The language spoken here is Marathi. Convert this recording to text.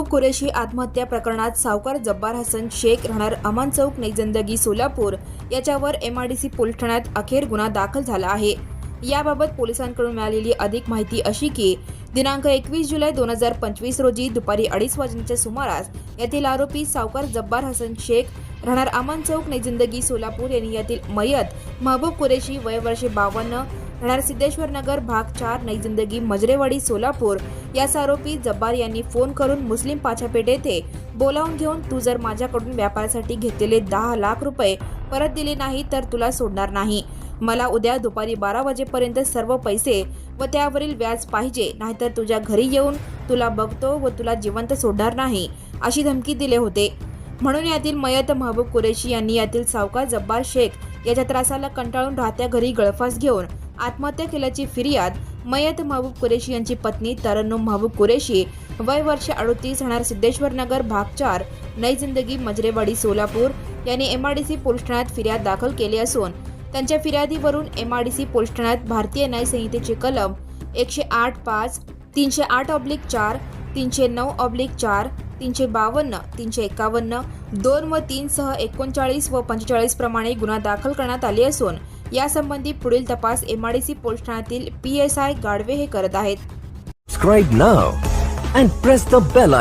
कुरेशी आत्महत्या प्रकरणात सावकार जब्बार हसन शेख राहणार अमान चौक नईजंदगी सोलापूर याच्यावर एमआरडीसी पोलीस ठाण्यात अखेर गुन्हा दाखल झाला आहे. याबाबत पोलिसांकडून मिळालेली अधिक माहिती अशी की दिनांक एकवीस जुलै दोन हजार पंचवीस रोजी दुपारी अडीच वाजण्याच्या सुमारास यातील आरोपी सावकार जब्बार हसन शेख राहणार अमान चौक नईजिंदगी सोलापूर यांनी यातील मयत महबूब कुरेशी वय वर्षे बावन्न राहणार सिद्धेश्वर नगर भाग चार नईजिंदगी मजरेवाडी सोलापूर. याचा आरोपी जब्बार यांनी फोन करून मुस्लिम पाछापेठ येथे बोलावून घेऊन तू जर माझ्याकडून व्यापारासाठी घेतलेले दहा लाख रुपये परत दिले नाही तर तुला सोडणार नाही. मला उद्या दुपारी बारा वाजेपर्यंत सर्व पैसे व त्यावरील व्याज पाहिजे नाहीतर तुझ्या घरी येऊन तुला बघतो व तुला जिवंत सोडणार नाही अशी धमकी दिले होते. म्हणून यातील मयत महबूब कुरेशी यांनी यातील सावकार जब्बार शेख याच्या त्रासाला कंटाळून राहत्या घरी गळफास घेऊन आत्महत्या केल्याची फिर्याद मयत महबूब कुरेशी यांची पत्नी तरन्नुम महबूब कुरेशी वय वर्ष अडोतीस राहणार सिद्धेश्वर नगर भाग चार नई जिंदगी मजरेवाडी सोलापूर यांनी एमआरडीसी पोलीस ठाण्यात फिर्याद दाखल केली असून त्यांच्या फिर्यादीवरून एमआरडीसी पोलीस ठाण्यात भारतीय न्याय संहितेचे कलम एकशे आठ पाच तीनशे आठ ऑब्लिक चार तीनशे नऊ ऑब्लिक चार तीनशे बावन्न तीनशे एकावन्न दोन व तीन सह एकोणचाळीस व पंचेचाळीस प्रमाणे गुन्हा दाखल करण्यात आले असून यासंबंधी पुढील तपास एमआयडीसी पोलीस ठाण्यातील पी एस आय गाडवे हे करत आहेत. Subscribe now and press the bell